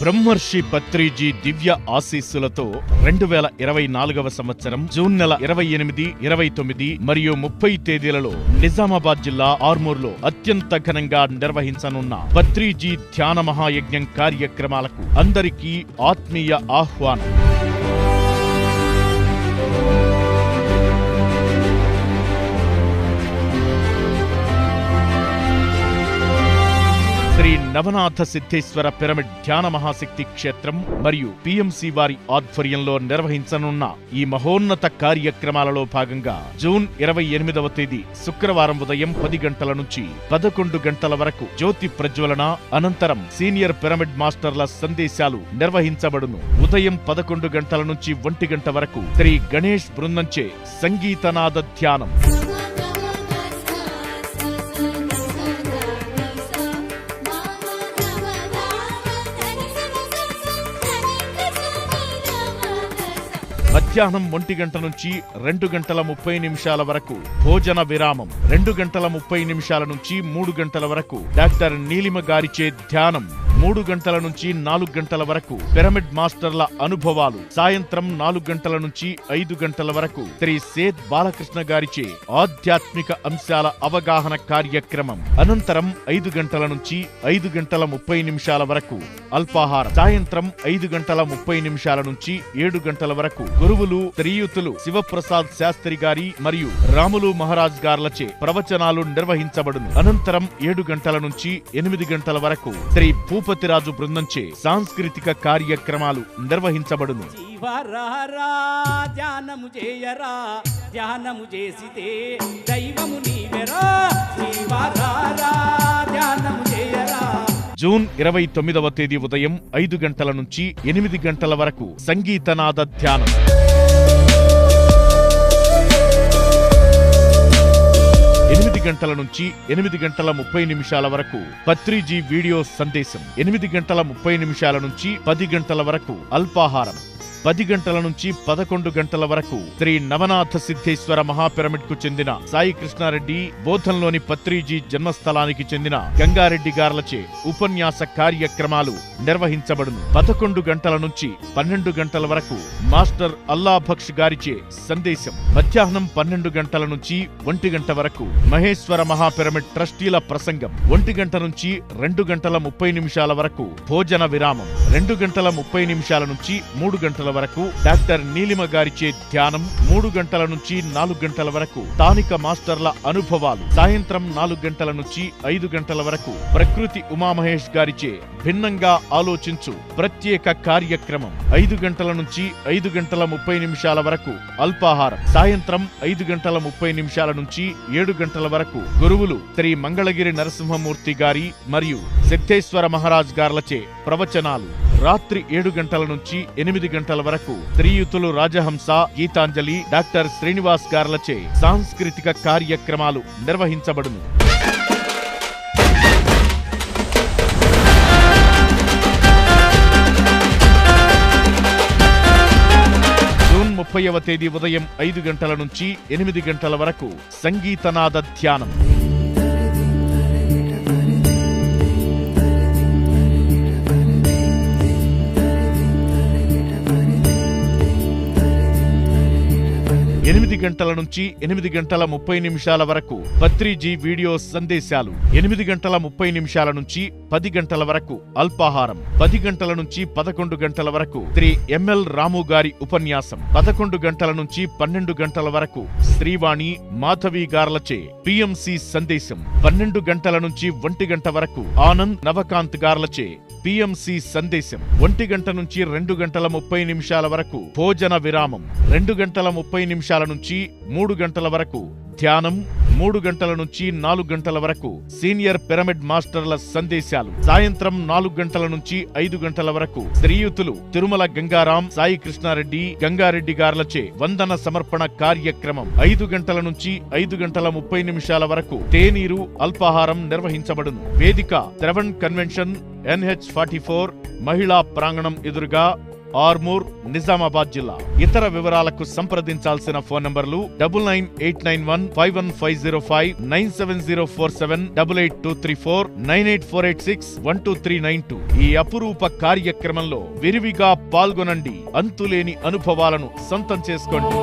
బ్రహ్మర్షి పత్రిజీ దివ్య ఆశీస్సులతో రెండు వేల ఇరవై నాలుగవ సంవత్సరం జూన్ నెల ఇరవై ఎనిమిది ఇరవై తొమ్మిది మరియు ముప్పై తేదీలలో నిజామాబాద్ జిల్లా ఆర్మూర్లో అత్యంత ఘనంగా నిర్వహించనున్న పత్రిజీ ధ్యాన మహాయజ్ఞం కార్యక్రమాలకు అందరికీ ఆత్మీయ ఆహ్వానం. నవనాథ సిద్ధేశ్వర పిరమిడ్ ధ్యాన మహాశక్తి క్షేత్రం మరియు పిఎంసి వారి ఆధ్వర్యంలో నిర్వహించనున్న ఈ మహోన్నత కార్యక్రమాలలో భాగంగా జూన్ ఇరవై ఎనిమిదవ తేదీ శుక్రవారం ఉదయం పది గంటల నుంచి పదకొండు గంటల వరకు జ్యోతి ప్రజ్వలన అనంతరం సీనియర్ పిరమిడ్ మాస్టర్ల సందేశాలు నిర్వహించబడును. ఉదయం పదకొండు గంటల నుంచి ఒంటి గంట వరకు శ్రీ గణేష్ బృందంచే సంగీతనాద ధ్యానం. మధ్యాహ్నం ఒంటి గంట నుంచి రెండు గంటల ముప్పై నిమిషాల వరకు భోజన విరామం రెండు గంటల ముప్పై నిమిషాల నుంచి మూడు గంటల వరకు డాక్టర్ నీలిమ గారిచే ధ్యానం. మూడు గంటల నుంచి నాలుగు గంటల వరకు పిరమిడ్ మాస్టర్ల అనుభవాలు. సాయంత్రం నాలుగు గంటల నుంచి ఐదు గంటల వరకు శ్రీ సేత్ బాలకృష్ణ గారిచే ఆధ్యాత్మిక అంశాల అవగాహన కార్యక్రమం. అనంతరం ఐదు గంటల నుంచి ఐదు గంటల ముప్పై నిమిషాల వరకు అల్పాహారం. సాయంత్రం ఐదు గంటల ముప్పై నిమిషాల నుంచి ఏడు గంటల వరకు గురువులు త్రియుతులు శివప్రసాద్ శాస్త్రి గారి మరియు రాములు మహారాజ్ గార్లచే ప్రవచనాలు నిర్వహించబడును. అనంతరం ఏడు గంటల నుంచి ఎనిమిది గంటల వరకు శ్రీ భూపతిరాజు బృందంచే సాంస్కృతిక కార్యక్రమాలు నిర్వహించబడును. జీవరారా ధ్యానము చేయరా ధ్యానము చేసితే దైవము నీవెరా. జీవరారా ధ్యానము చేయరా. జూన్ ఇరవై తొమ్మిదవ తేదీ ఉదయం ఐదు గంటల నుంచి ఎనిమిది గంటల వరకు సంగీతనాద ధ్యానం. గంటల నుంచి ఎనిమిది గంటల ముప్పై నిమిషాల వరకు పత్రిజీ వీడియో సందేశం. ఎనిమిది గంటల ముప్పై నిమిషాల నుంచి పది గంటల వరకు అల్పాహారం. పది గంటల నుంచి పదకొండు గంటల వరకు శ్రీ నవనాథ సిద్ధేశ్వర మహాపిరమిడ్కు చెందిన సాయి కృష్ణారెడ్డి బోధంలోని పత్రిజీ జన్మస్థలానికి చెందిన గంగారెడ్డి గార్లచే ఉపన్యాస కార్యక్రమాలు నిర్వహించబడును. పదకొండు గంటల నుంచి పన్నెండు గంటల వరకు మాస్టర్ అల్లాభక్ష్ గారిచే సందేశం. మధ్యాహ్నం పన్నెండు గంటల నుంచి ఒంటి గంట వరకు మహేశ్వర మహాపిరమిడ్ ట్రస్టీల ప్రసంగం. ఒంటి గంట నుంచి రెండు గంటల ముప్పై నిమిషాల వరకు భోజన విరామం. రెండు గంటల ముప్పై నిమిషాల నుంచి మూడు గంటల వరకు డాక్టర్ నీలిమ గారిచే ధ్యానం మూడు గంటల నుంచి నాలుగు గంటల వరకు స్థానిక మాస్టర్ల అనుభవాలు. సాయంత్రం నాలుగు గంటల నుంచి ఐదు గంటల వరకు ప్రకృతి ఉమామహేష్ గారిచే భిన్నంగా ఆలోచించు ప్రత్యేక కార్యక్రమం. ఐదు గంటల నుంచి ఐదు గంటల ముప్పై నిమిషాల వరకు అల్పాహారం. సాయంత్రం ఐదు గంటల ముప్పై నిమిషాల నుంచి ఏడు గంటల వరకు గురువులు శ్రీ మంగళగిరి నరసింహమూర్తి గారి మరియు సిద్ధేశ్వర మహారాజ్ గార్లచే ప్రవచనాలు. రాత్రి ఏడు గంటల నుంచి ఎనిమిది గంటల వరకు త్రియుతులు రాజహంస గీతాంజలి డాక్టర్ శ్రీనివాస్ గార్లచే సాంస్కృతిక కార్యక్రమాలు నిర్వహించబడును. జూన్ ముప్పైవ తేదీ ఉదయం ఐదు గంటల నుంచి ఎనిమిది గంటల వరకు సంగీతనాద ధ్యానం. ఎనిమిది గంటల నుంచి ఎనిమిది గంటల ముప్పై నిమిషాల వరకు పత్రిజీ వీడియో సందేశాలు. ఎనిమిది గంటల ముప్పై నిమిషాల నుంచి పది గంటల వరకు అల్పాహారం. పది గంటల నుంచి పదకొండు గంటల వరకు శ్రీ ఎంఎల్ రాము గారి ఉపన్యాసం. పదకొండు గంటల నుంచి పన్నెండు గంటల వరకు శ్రీవాణి మాధవి గార్లచే పిఎంసి సందేశం. పన్నెండు గంటల నుంచి ఒంటి గంట వరకు ఆనంద్ నవకాంత్ గార్లచే పిఎంసి సందేశం. ఒంటి గంట నుంచి రెండు గంటల ముప్పై నిమిషాల వరకు భోజన విరామం. రెండు గంటల ముప్పై నిమిషాల నుంచి మూడు గంటల వరకు ధ్యానం మూడు గంటల నుంచి నాలుగు గంటల వరకు సీనియర్ పిరమిడ్ మాస్టర్ల సందేశాలు సాయంత్రం నాలుగు గంటల నుంచి ఐదు గంటల వరకు శ్రీయుతులు తిరుమల గంగారాం సాయి కృష్ణారెడ్డి గంగారెడ్డి గార్లచే వందన సమర్పణ కార్యక్రమం. ఐదు గంటల నుంచి ఐదు గంటల ముప్పై నిమిషాల వరకు తేనీరు అల్పాహారం నిర్వహించబడును. వేదిక త్రెవన్ కన్వెన్షన్ ఎన్హెచ్ ఫార్టీ ఫోర్ మహిళా ప్రాంగణం ఎదురుగా ఆర్మూర్ నిజామాబాద్ జిల్లా. ఇతర వివరాలకు సంప్రదించాల్సిన ఫోన్ నంబర్లు double nine eight nine one five one five zero five nine seven zero four seven double eight two three four nine eight four eight six one two three nine two ఈ అపురూప కార్యక్రమంలో విరివిగా పాల్గొనండి. అంతులేని అనుభవాలను సొంతం చేసుకోండి.